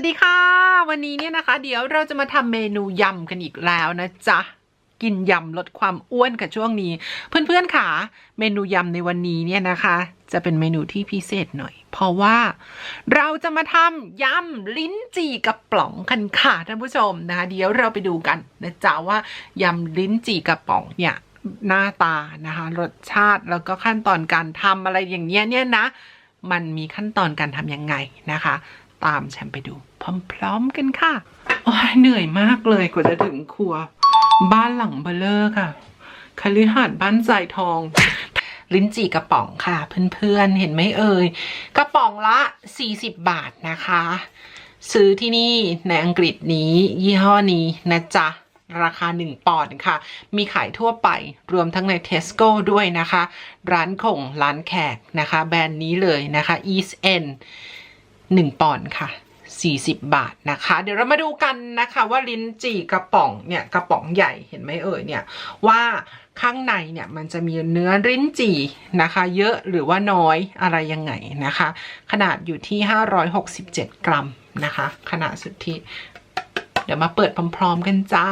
สวัสดีค่ะ วันนี้เนี่ยนะคะ เดี๋ยวเราจะมาทำเมนูยำกันอีกแล้วนะจ๊ะ กินยำลดความอ้วนกับช่วงนี้ เพื่อนๆค่ะ เมนูยำในวันนี้เนี่ยนะคะ จะเป็นเมนูที่พิเศษหน่อย เพราะว่าเราจะมาทำยำลิ้นจี่กระป๋องกันค่ะท่านผู้ชมนะคะเดี๋ยวเราไปดูกันนะจ๊ะว่ายำลิ้นจี่กระป๋องเนี่ยหน้าตานะคะรสชาติแล้วก็ขั้นตอนการทำอะไรอย่างเงี้ยเนี่ยนะ มันมีขั้นตอนการทำยังไงนะคะ ตามฉันไปดู พร้อมๆกันค่ะ โอ้ยเหนื่อยมากเลยกว่าจะถึงครัว บ้านหลังเบลเลอร์ค่ะคฤหาสน์บ้านสายทอง ลิ้นจี่กระป๋องค่ะ เพื่อนๆ เห็นไหมเอ่ย กระป๋องละ 40 บาทนะคะ ซื้อที่นี่ในอังกฤษนี้ ยี่ห้อนี้นะจ๊ะราคา 1 ปอนด์ค่ะ มีขายทั่วไป รวมทั้งใน Tesco ด้วยนะคะ ร้านข่งร้านแขกนะคะ แบรนด์นี้เลยนะคะ East End 1 ปอนด์ค่ะ 40 บาทนะคะ เดี๋ยวเรามาดูกันนะคะว่าลิ้นจี่กระป๋องเนี่ยกระป๋องใหญ่เห็นไหมเอ่ยเนี่ยว่าข้างในเนี่ยมันจะมีเนื้อลิ้นจี่นะคะ เยอะหรือว่าน้อยอะไรยังไงนะคะ ขนาดอยู่ที่ 567 กรัมนะคะ ขนาดสุดทธิเดี๋ยวมาเปิดพร้อม ๆ กันจ้า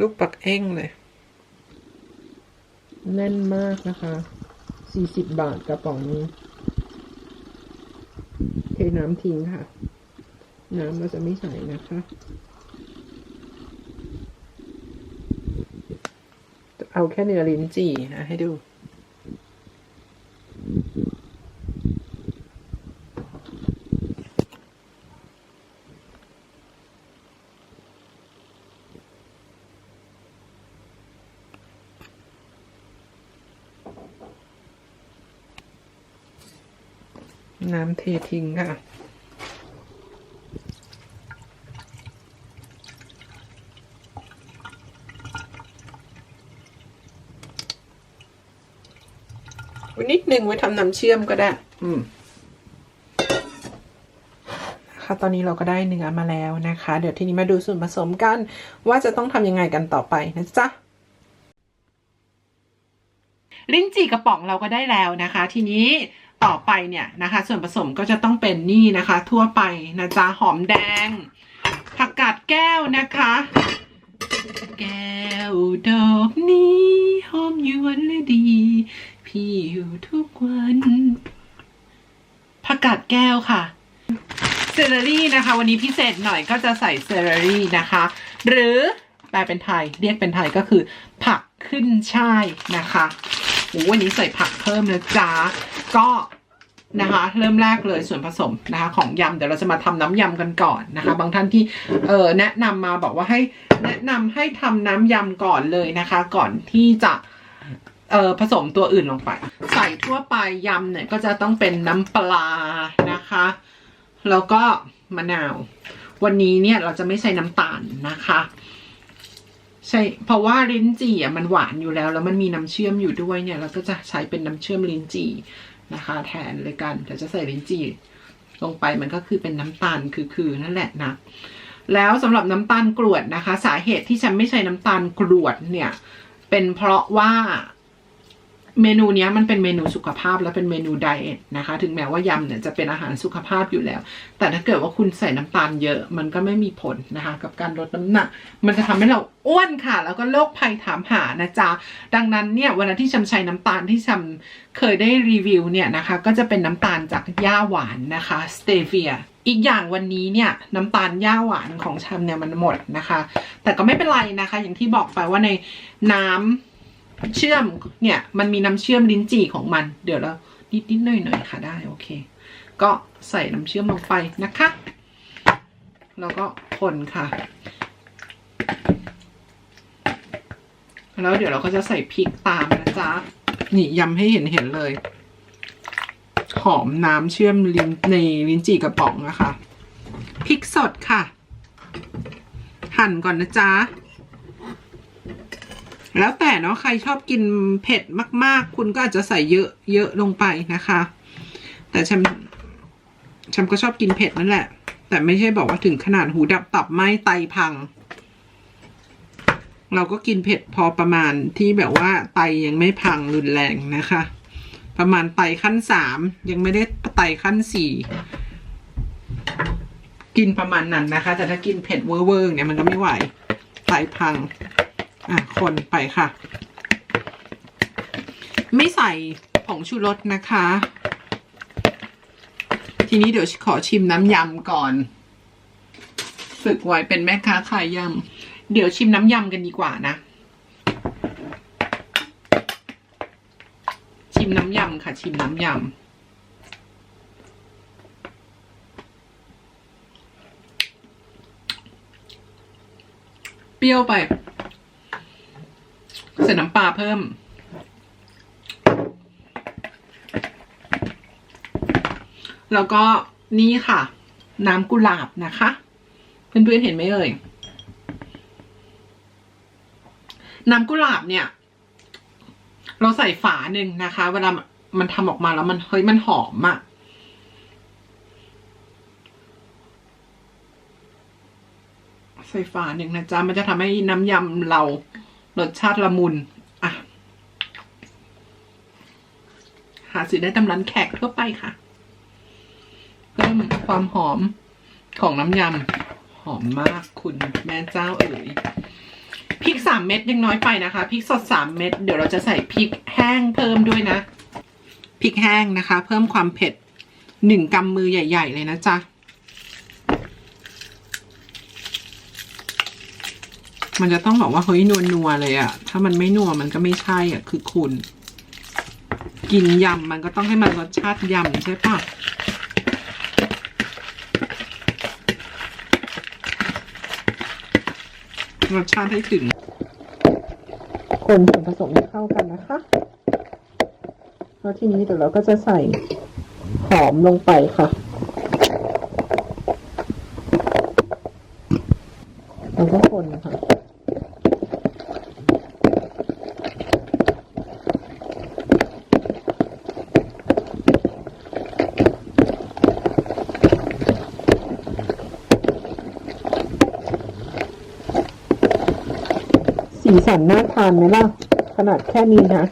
ลูกปักเอ้งเลย แน่นมากนะคะสี่สิบบาทกระป๋องนี้ เทน้ำทิ้งค่ะ น้ำเราจะไม่ใส่นะคะ เอาแค่เนื้อลิ้นจี่นะให้ดู น้ำเททิ้งค่ะวันนิดหนึ่งไว้ทำน้ำเชื่อมก็ได้ อืมค่ะตอนนี้เราก็ได้เนื้อมาแล้วนะคะ เดี๋ยวทีนี้มาดูส่วนผสมกัน ว่าจะต้องทำยังไงกันต่อไปนะจ๊ะลิ้นจี่กระป๋องเราก็ได้แล้วนะคะ ทีนี้ ต่อไปเนี่ยนะคะ ส่วนผสมก็จะต้องเป็นนี่นะคะ ทั่วไปนะจ๊ะหอมแดง ผักกาดแก้วนะคะ แก้วดอกนี้หอมยวนและดี พี่อยู่ทุกวันผักกาดแก้วค่ะเซเลอรี่นะคะ วันนี้พิเศษหน่อยก็จะใส่เซเลอรี่นะคะ หรือแปลเป็นไทยเรียกเป็นไทยก็คือ ผักขึ้นช่ายนะคะโอ้วันนี้ใส่ผักเพิ่มนะจ๊ะ ก็นะคะเริ่มแรกเลยส่วนผสมนะคะของยำเดี๋ยวเราจะมาทำน้ำยำกันก่อนนะคะ บางท่านที่เออแนะนำมาบอกว่าให้แนะนำให้ทำน้ำยำก่อนเลยนะคะ ก่อนที่จะเออผสมตัวอื่นลงไป ใส่ทั่วไปยำเนี่ยก็จะต้องเป็นน้ำปลานะคะ แล้วก็มะนาว วันนี้เนี่ยเราจะไม่ใส่น้ำตาลนะคะใช่เพราะว่าลิ้นจี่อะมันหวานอยู่แล้ว แล้วมันมีน้ำเชื่อมอยู่ด้วยเนี่ย เราก็จะใช้เป็นน้ำเชื่อมลิ้นจี่ นะคะ แทนเลยกันเดี๋ยวจะใส่ลิ้นจี่ลงไปมันก็คือเป็นน้ำตาลคือๆนั่นแหละนะแล้วสำหรับน้ำตาลกรวดนะคะ สาเหตุที่ฉันไม่ใช้น้ำตาลกรวดเนี่ย เป็นเพราะว่า เมนูนี้มันเป็นเมนูสุขภาพและเป็นเมนูไดเอทนะคะ ถึงแม้ว่ายำเนี่ยจะเป็นอาหารสุขภาพอยู่แล้ว แต่ถ้าเกิดว่าคุณใส่น้ำตาลเยอะ มันก็ไม่มีผลนะคะ กับการลดน้ำหนัก มันจะทำให้เราอ้วนค่ะ แล้วก็โรคภัยถามหานะจ๊ะ ดังนั้นเนี่ยวลาที่ชำใช้น้ำตาลที่ชำเคยได้รีวิวเนี่ยนะคะ ก็จะเป็นน้ำตาลจากหญ้าหวานนะคะสเตเวียอีกอย่างวันนี้เนี่ยน้ำตาลหญ้าหวานของชำเนี่ยมันหมดนะคะ แต่ก็ไม่เป็นไรนะคะ อย่างที่บอกไปว่าในน้ำ เชื่อมเนี่ยมันมีน้ำเชื่อมลิ้นจี่ของมัน เดี๋ยวเรานิดนิดๆหน่อยหน่อยค่ะได้โอเค ก็ใส่น้ำเชื่อมลงไปนะคะ แล้วก็คนค่ะ แล้วเดี๋ยวเราก็จะใส่พริกตามนะจ๊ะนี่ยำให้เห็นเห็นเลย หอมน้ำเชื่อมลิ้นในลิ้นจี่กระป๋องนะคะพริกสดค่ะ หั่นก่อนนะจ๊ะ แล้วแต่เนาะใครชอบกินเผ็ดมาก ๆ คุณก็อาจจะใส่เยอะเยอะลงไปนะคะ แต่ฉันฉันก็ชอบกินเผ็ดนั่นแหละ แต่ไม่ใช่บอกว่าถึงขนาดหูดับตับไหมไตพัง เราก็กินเผ็ดพอประมาณที่แบบว่าไตยังไม่พังรุนแรงนะคะ ประมาณไตขั้นสามยังไม่ได้ไตขั้นสี่กินประมาณนั้นนะคะ แต่ถ้ากินเผ็ดเวอร์ๆเนี่ยมันก็ไม่ไหวไตพัง อะคนไปค่ะ ไม่ใส่ผงชูรสนะคะ ทีนี้เดี๋ยวขอชิมน้ำยำก่อน ฝึกไว้เป็นแม่ค้าขายยำ เดี๋ยวชิมน้ำยำกันดีกว่านะ ชิมน้ำยำค่ะ ชิมน้ำยำเปรี้ยวไป ใส่น้ำปลาเพิ่ม แล้วก็นี่ค่ะ น้ำกุหลาบนะคะ เพื่อนๆเห็นไหมเอ่ย น้ำกุหลาบเนี่ย เราใส่ฝาหนึ่งนะคะ เวลามันทำออกมาแล้วมันเฮ้ยมันหอมอะใส่ฝาหนึ่งนะจ๊ะ มันจะทำให้น้ำยำเรา รสชาติละมุน อะ หาซื้อได้ตำร้านแขกทั่วไปค่ะ เพิ่มความหอมของน้ำยำ หอมมากคุณแม่เจ้าเอ๋ยพริกสามเม็ดยังน้อยไปนะคะพริกสดสามเม็ดเดี๋ยวเราจะใส่พริกแห้งเพิ่มด้วยนะพริกแห้งนะคะ เพิ่มความเผ็ดหนึ่งกำมือใหญ่ ๆ เลยนะจ๊ะ มันจะต้องบอกว่าเฮ้ยนัวนัวเลยอะถ้ามันไม่นัวมันก็ไม่ใช่อะคือคุณ กินยำมันก็ต้องให้มันรสชาติยำใช่ปะรสชาติให้ถึง คนส่วนผสมให้เข้ากันนะคะแล้วทีนี้เดี๋ยวเราก็จะใส่หอมลงไปค่ะ แล้วก็คนนะคะ สันน่าทานไหมล่ะ ขนาดแค่นี้นะ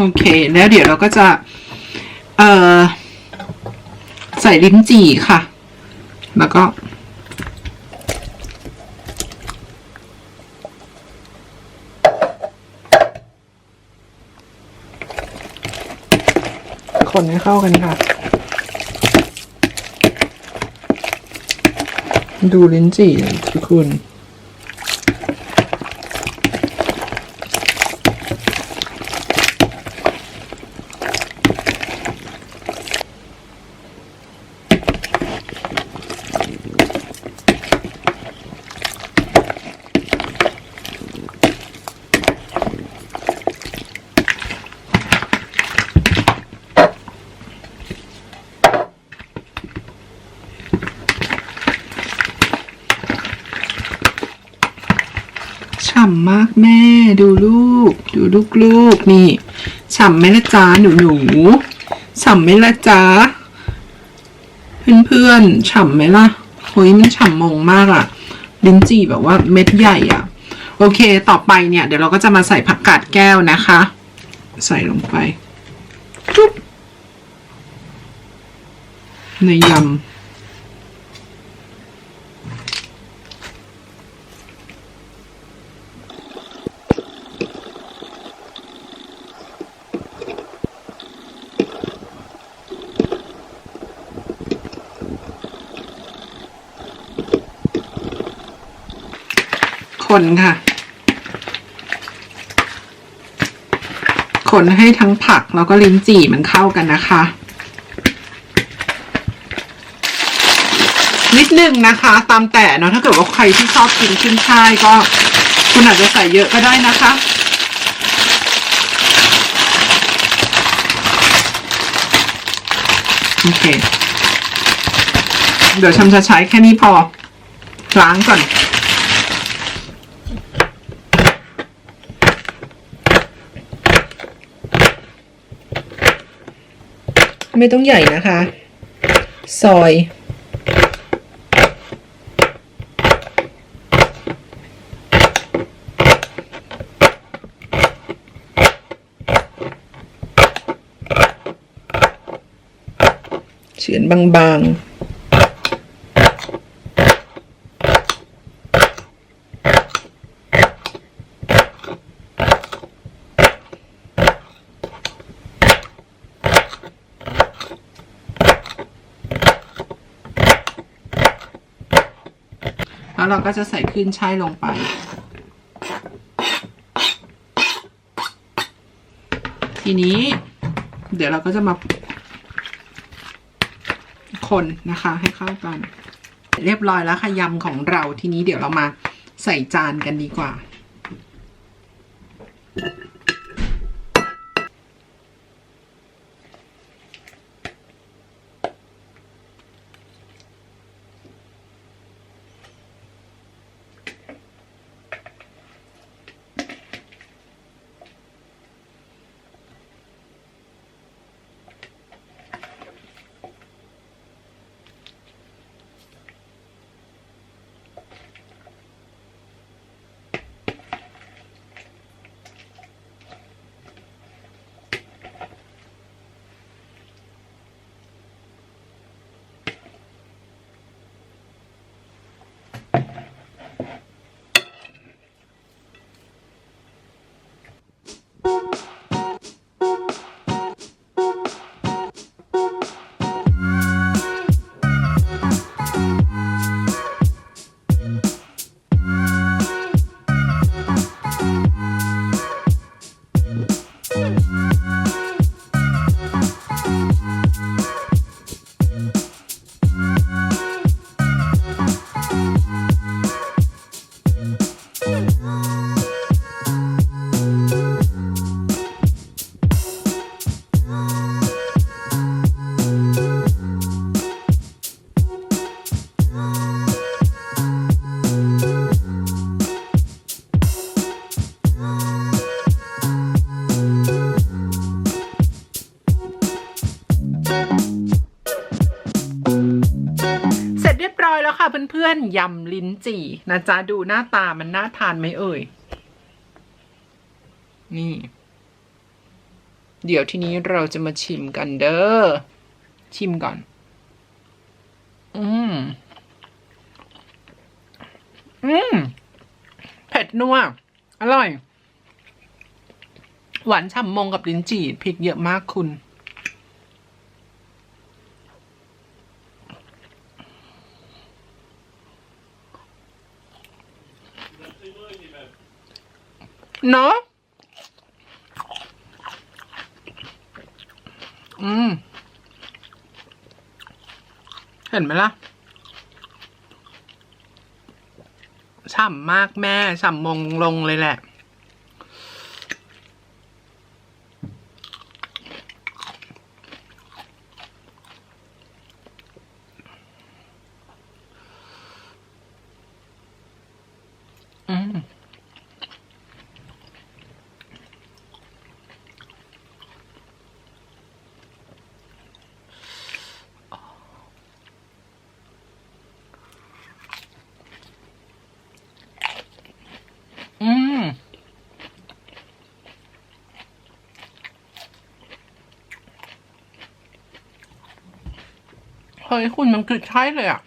โอเค แล้วเดี๋ยวเราก็จะ เอ่อ ใส่ลิ้นจี่ค่ะ แล้วก็ คนให้เข้ากันค่ะ ดูลิ้นจี่ทุกคุณ ฉ่ำมากแม่ดูลูก ดูลูกลูกๆนี่ฉ่ำไหมละจ้าหนูหนูฉ่ำไหมละจ้าเพื่อนๆฉ่ำไหมล่ะเฮ้ยมันฉ่ำมงมากอะลิ้นจี่แบบว่าเม็ดใหญ่อะโอเคต่อไปเนี่ย เดี๋ยวเราก็จะมาใส่ผักกาดแก้วนะคะ ใส่ลงไปในยำ คนค่ะ คนให้ทั้งผักแล้วก็ลิ้นจี่มันเข้ากันนะคะ นิดนึงนะคะ ตามแต่เนาะถ้าเกิดว่าใครที่ชอบกินขึ้นช่ายก็ คุณอาจจะใส่เยอะก็ได้นะคะโอเค เดี๋ยวชำจะใช้แค่นี้พอ ล้างก่อน ไม่ต้องใหญ่นะคะ ซอย เฉือนบางๆ เราก็จะใส่ขึ้นช่ายลงไป ทีนี้ เดี๋ยวเราก็จะมา คนนะคะให้เข้ากัน เรียบร้อยแล้วค่ะยำของเราทีนี้เดี๋ยวเรามาใส่จานกันดีกว่า อนยำลิ้นจี่นะจ๊ะดูหน้าตามันน่าทานไหมเอ่ย นี่ เดี๋ยวทีนี้เราจะมาชิมกันเด้อ ชิมก่อน อืม อืม เผ็ดนัว อร่อย หวานฉ่ำมงกับลิ้นจี่พริกเยอะมากคุณ เนาะอืม เห็นไหมล่ะฉ่ำมากแม่ฉ่ำมงลงเลยแหละ เฮ้ยคุณมันคือใช่เลยอะ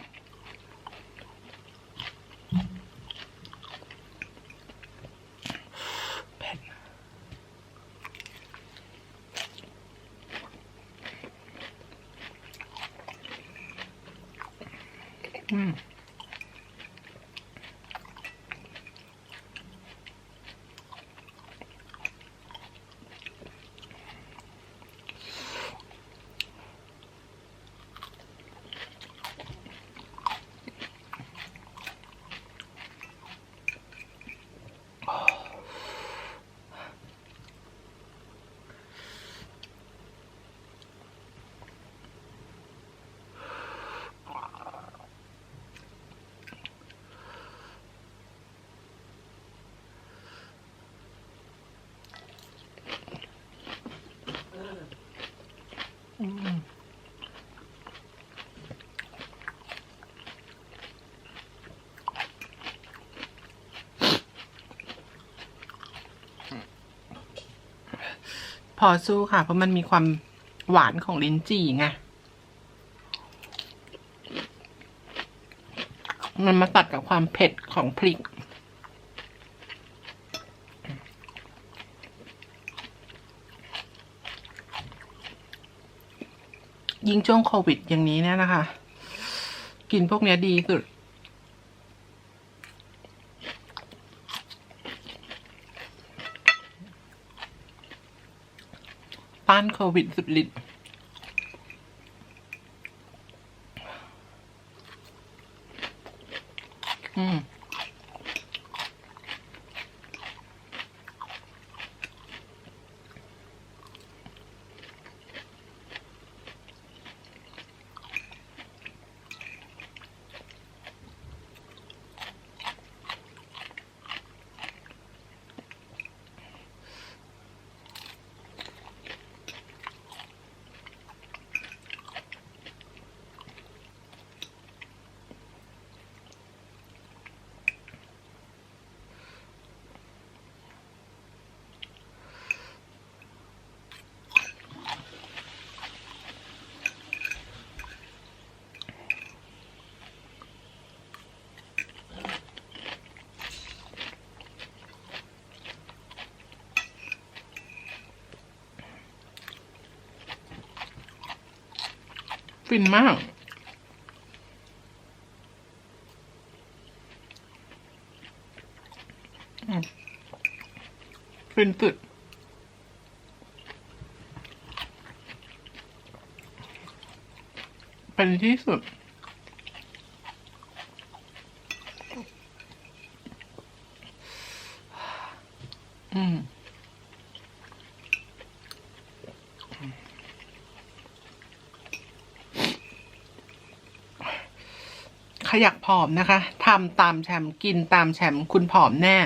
พอสู้ค่ะ เพราะมันมีความหวานของลิ้นจี่ไง มันมาตัดกับความเผ็ดของพริก ยิ่งช่วงโควิดอย่างนี้เนี่ยนะคะ กินพวกเนี้ยดีสุดต้านโควิดสุดฤทธิ์ ฟินมาก ฟินสุดเป็นที่สุด ขยักผอมนะคะทำตามแชมป์กินตามแชมป์คุณผอมแน่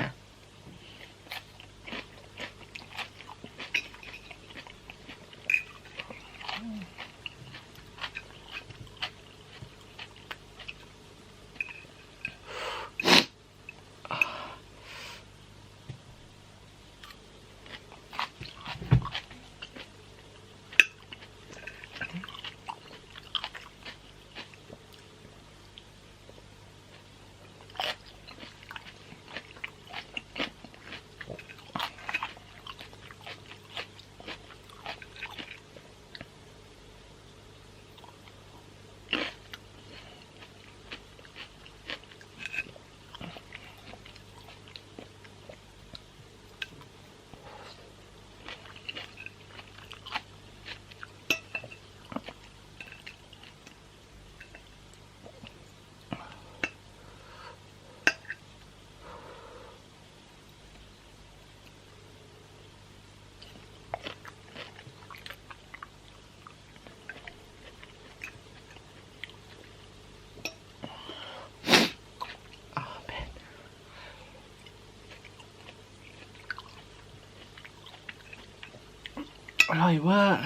อร่อยเวอร์